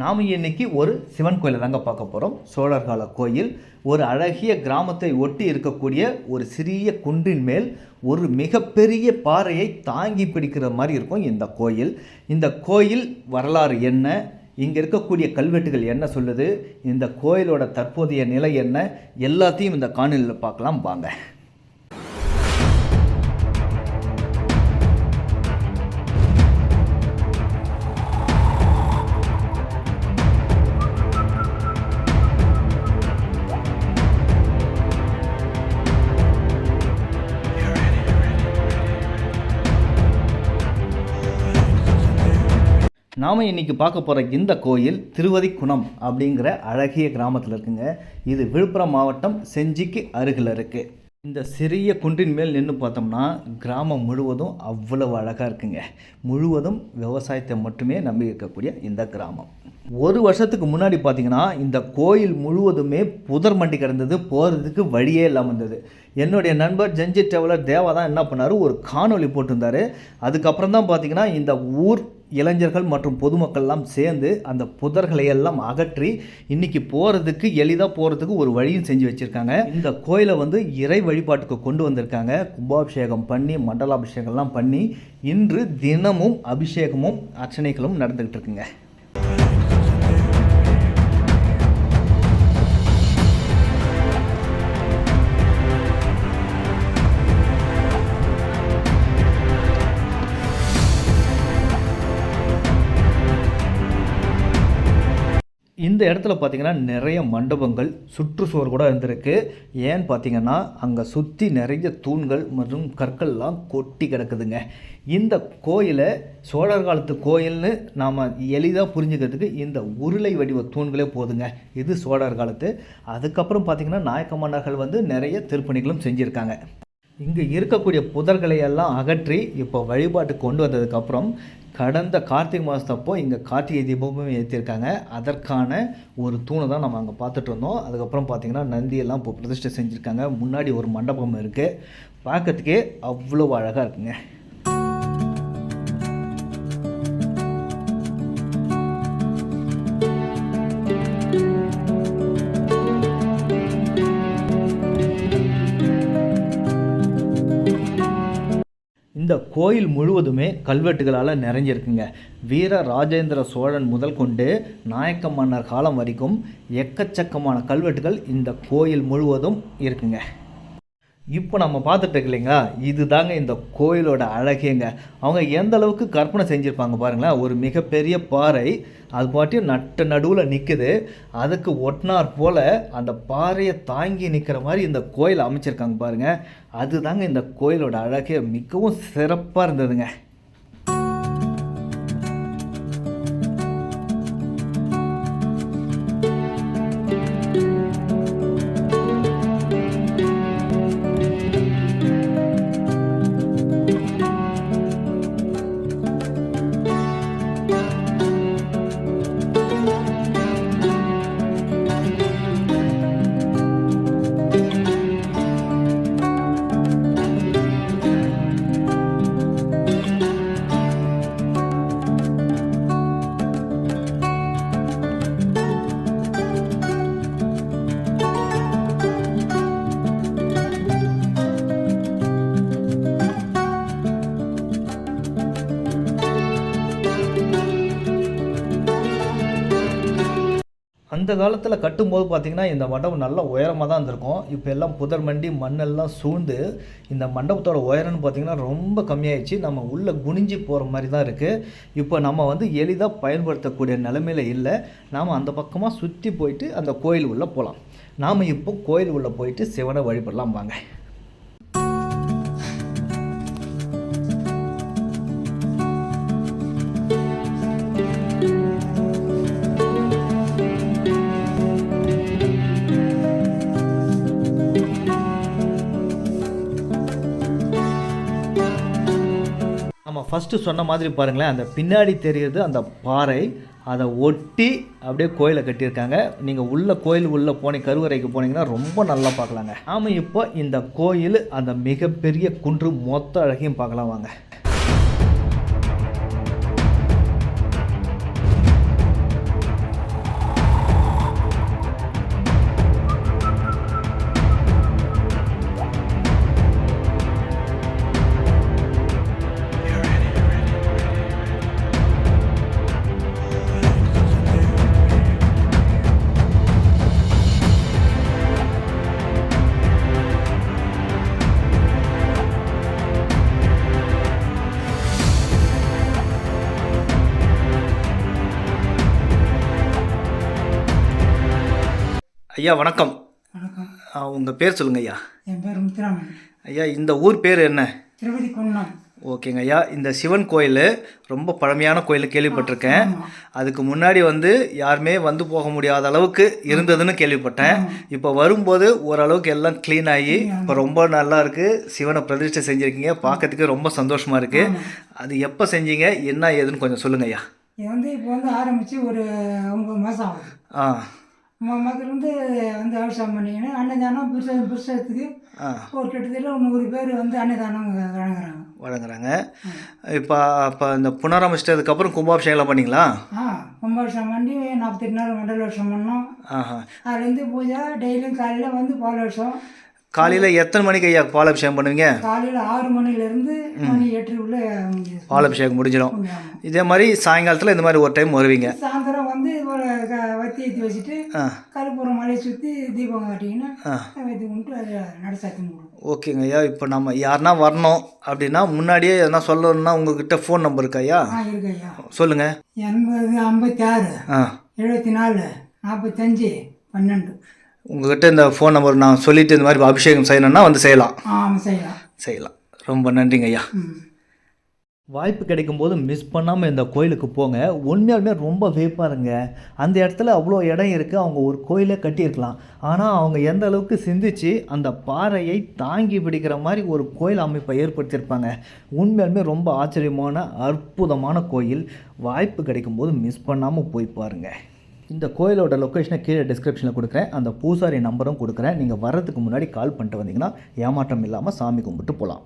நாம் இன்னைக்கு ஒரு சிவன் கோயிலை தாங்க பார்க்க போகிறோம் சோழர் கால கோயில். ஒரு அழகிய கிராமத்தை ஒட்டி இருக்கக்கூடிய ஒரு சிறிய குன்றின் மேல் ஒரு மிகப்பெரிய பாறையை தாங்கி பிடிக்கிற மாதிரி இருக்கும் இந்த கோயில். இந்த கோயில் வரலாறு என்ன? இங்கே இருக்கக்கூடிய கல்வெட்டுகள் என்ன சொல்லுது? இந்த கோயிலோட தற்போதைய நிலை என்ன? எல்லாத்தையும் இந்த காணொலியில் பார்க்கலாம். வாங்க. நாம் இன்னைக்கு பார்க்க போகிற இந்த கோயில் திருவதிக்குணம் அப்படிங்கிற அழகிய கிராமத்தில் இருக்குங்க. இது விழுப்புரம் மாவட்டம் செஞ்சிக்கு அருகில் இருக்குது இந்த சிறிய குன்றின் மேல் நின்று பார்த்தோம்னா கிராமம் முழுவதும் அவ்வளவு அழகாக இருக்குங்க. முழுவதும் விவசாயத்தை மட்டுமே நம்பி இருக்கக்கூடிய இந்த கிராமம். ஒரு வருஷத்துக்கு முன்னாடி பார்த்தீங்கன்னா இந்த கோயில் முழுவதுமே புதர் மண்டி கிடந்தது போகிறதுக்கு வழியே இல்லாமல் இருந்தது. என்னுடைய நண்பர் ஜென்ஜி டிராவலர் தேவா தான் என்ன பண்ணார் ஒரு காணொலி போட்டிருந்தாரு. அதுக்கப்புறம் தான் பார்த்தீங்கன்னா இந்த ஊர் இளைஞர்கள் மற்றும் பொதுமக்கள்லாம் சேர்ந்து அந்த புதர்களை எல்லாம் அகற்றி இன்னைக்கு போகிறதுக்கு எளிதாக போகிறதுக்கு ஒரு வழியும் செஞ்சு வச்சுருக்காங்க. இந்த கோயிலை வந்து இறை வழிபாட்டுக்கு கொண்டு வந்திருக்காங்க. கும்பாபிஷேகம் பண்ணி மண்டலாபிஷேகம்லாம் பண்ணி இன்று தினமும் அபிஷேகமும் அர்ச்சனைகளும் நடந்துக்கிட்டு இருக்குங்க. இந்த இடத்துல பார்த்தீங்கன்னா நிறைய மண்டபங்கள் சுற்றுச்சுவர் கூட இருந்திருக்கு. ஏன்னு பார்த்தீங்கன்னா அங்கே சுற்றி நிறைய தூண்கள் மற்றும் கற்கள்லாம் கொட்டி கிடக்குதுங்க. இந்த கோயிலை சோழர் காலத்து கோயில்னு நாம் எளிதாக புரிஞ்சுக்கிறதுக்கு இந்த உருளை வடிவ தூண்களே போதுங்க. இது சோழர் காலத்து. அதுக்கப்புறம் பார்த்தீங்கன்னா நாயக்க மன்னர்கள் வந்து நிறைய திருப்பணிகளும் செஞ்சுருக்காங்க. இங்கே இருக்கக்கூடிய புதர்களை எல்லாம் அகற்றி இப்போ வழிபாட்டுக்கு கொண்டு வந்ததுக்கப்புறம் கடந்த கார்த்திகை மாதத்தப்போ இங்கே கார்த்திகை தீபமும் ஏற்றிருக்காங்க அதற்கான ஒரு தூணை தான் நம்ம அங்கே பார்த்துட்டு இருந்தோம். அதுக்கப்புறம் பார்த்திங்கன்னா நந்தியெல்லாம் இப்போ பிரதிஷ்டை செஞ்சுருக்காங்க. முன்னாடி ஒரு மண்டபம் இருக்குது பார்க்கறதுக்கே அவ்வளோ அழகாக இருக்குங்க. இந்த கோயில் முழுவதுமே கல்வெட்டுகளால் நிறைஞ்சிருக்குங்க. வீர ராஜேந்திர சோழன் முதல் கொண்டு நாயக்க மன்னர் காலம் வரைக்கும் எக்கச்சக்கமான கல்வெட்டுகள் இந்த கோயில் முழுவதும் இருக்குங்க. இப்போ நம்ம பார்த்துட்டு இல்லைங்களா? இது இதுதாங்க இந்த கோயிலோட அழகேங்க. அவங்க எந்த அளவுக்கு கற்பனை செஞ்சுருப்பாங்க பாருங்களேன். ஒரு மிகப்பெரிய பாறை அது பாட்டியும் நட்ட நடுவில் நிற்குது அதுக்கு ஒட்டினார் போல் அந்த பாறையை தாங்கி நிற்கிற மாதிரி இந்த கோயில் அமைச்சிருக்காங்க பாருங்கள் அதுதாங்க இந்த கோயிலோட அழகே. மிகவும் சிறப்பாக இருந்ததுங்க. அந்த காலத்தில் கட்டும்போது பார்த்திங்கன்னா இந்த மண்டபம் நல்லா உயரமாக தான் இருந்திருக்கும். இப்போ எல்லாம் புதர் மண்டி மண்ணெல்லாம் சூழ்ந்து இந்த மண்டபத்தோட உயரம்னு பார்த்திங்கன்னா ரொம்ப கம்மியாயிடுச்சு. நம்ம உள்ளே குனிஞ்சு போகிற மாதிரி தான் இருக்குது இப்போ நம்ம வந்து எளிதாக பயன்படுத்தக்கூடிய நிலைமையில இல்லை. நாம் அந்த பக்கமாக சுற்றி போயிட்டு அந்த கோயில் உள்ளே போகலாம் நாம் இப்போ கோயில் உள்ளே போயிட்டு சிவனை வழிபடலாம் வாங்க. நம்ம ஃபஸ்ட்டு சொன்ன மாதிரி பாருங்களேன் அந்த பின்னாடி தெரியுறது அந்த பாறை. அதை ஒட்டி அப்படியே கோயிலை கட்டியிருக்காங்க. நீங்கள் உள்ள கோயில் உள்ளே போனீங்க கருவறைக்கு போனீங்கன்னா ரொம்ப நல்லா பார்க்கலாங்க. ஆமாம் இப்போ இந்த கோயில் அந்த மிகப்பெரிய குன்று மொத்த அழகையும் பார்க்கலாம் வாங்க. ஐயா வணக்கம். வணக்கம். உங்கள் பேர் சொல்லுங்க ஐயா. என் பேர் முத்துராமன். ஐயா இந்த ஊர் பேர் என்ன? திருப்பதி குன்னம். ஓகேங்க ஐயா இந்த சிவன் கோயில் ரொம்ப பழமையான கோயில் கேள்விப்பட்டிருக்கேன். அதுக்கு முன்னாடி வந்து யாருமே வந்து போக முடியாத அளவுக்கு இருந்ததுன்னு கேள்விப்பட்டேன். இப்போ வரும்போது ஓரளவுக்கு எல்லாம் க்ளீன் ஆகி இப்போ ரொம்ப நல்லா இருக்கு. சிவனை பிரதிஷ்டை செஞ்சுருக்கீங்க. பார்க்கறதுக்கு ரொம்ப சந்தோஷமா இருக்கு. அது எப்போ செஞ்சீங்க? என்ன ஏதுன்னு கொஞ்சம் சொல்லுங்க ஐயா. இது வந்து இப்போ வந்து ஆரம்பித்து ஒரு ஒம்பது மாதம் ஆகுது. ஆ. ஒம்பது மாதத்துலேருந்து வந்து அபிஷேகம் பண்ணிக்கின்னு அன்னதானம் புருஷ புருஷத்துக்கு ஒரு கிட்டத்தட்ட நூறு பேர் வந்து அன்னதானம் வழங்குறாங்க. வழங்குறாங்க. இப்போ அப்போ இந்த புனரமைச்சிட்டதுக்கப்புறம் கும்பாபிஷேகம் பண்ணீங்களா? ஆ கும்பாபிஷேகம் பண்ணி நாற்பத்தெட்டு நாள் மண்டல வருஷம் பண்ணோம். அதுலேருந்து பூஜை டெய்லியும் காலையில் வந்து பால் வருஷம் காலையில் எத்தனை மணிக்கு ஐயா பாலாபிஷேகம் பண்ணுவீங்க? காலையில் ஆறு மணிலேருந்து மணி எட்டுக்குள்ளே. பாலாபிஷேகம் முடிஞ்சிடும். இதே மாதிரி சாயங்காலத்தில் இந்த மாதிரி ஒரு டைம் வருவீங்க. வந்து க- வத்தி ஏற்றி வச்சுட்டு கருப்பூரம் மலையை சுற்றி தீபம் காட்டிங்கன்னா வைத்து கொண்டு அதை நடசாத்தி ஓகேங்க ஐயா இப்போ நம்ம யாருன்னா வரணும் அப்படின்னா முன்னாடியே எதனா சொல்லணும்னா உங்ககிட்ட ஃபோன் நம்பர் இருக்கா ஐயா? இருக்கு ஐயா. சொல்லுங்கள் எண்பது ஐம்பத்தி ஆறு ஆ. எழுபத்தி நாலு நாற்பத்தஞ்சு பன்னெண்டு. உங்ககிட்ட இந்த ஃபோன் நம்பர் நான் சொல்லிட்டு இந்த மாதிரி அபிஷேகம் செய்யணும்னா வந்து செய்யலாம். ஆமாம் செய்யலாம். செய்யலாம். ரொம்ப நன்றிங்க ஐயா. வாய்ப்பு வாய்ப்பு கிடைக்கும்போது மிஸ் பண்ணாமல் இந்த கோயிலுக்கு போங்க. உண்மையாலுமே ரொம்ப வேப்பாருங்க அந்த இடத்துல அவ்வளோ இடம் இருக்குது அவங்க ஒரு கோயிலே கட்டியிருக்கலாம். ஆனால் அவங்க எந்த அளவுக்கு சிந்திச்சு அந்த பாறையை தாங்கி பிடிக்கிற மாதிரி ஒரு கோயில் அமைப்பை ஏற்படுத்தியிருப்பாங்க. உண்மையாலுமே ரொம்ப ஆச்சரியமான அற்புதமான கோயில். வாய்ப்பு கிடைக்கும்போது மிஸ் பண்ணாமல் போய் பாருங்கள் இந்த கோயிலோட லொக்கேஷனை கீழே டிஸ்கிரிப்ஷனில் கொடுக்குறேன். அந்த பூசாரி நம்பரும் கொடுக்குறேன். நீங்கள் வர்றதுக்கு முன்னாடி கால் பண்ணிட்டு வந்தீங்கன்னா ஏமாற்றம் இல்லாமல் சாமி கும்பிட்டு போகலாம்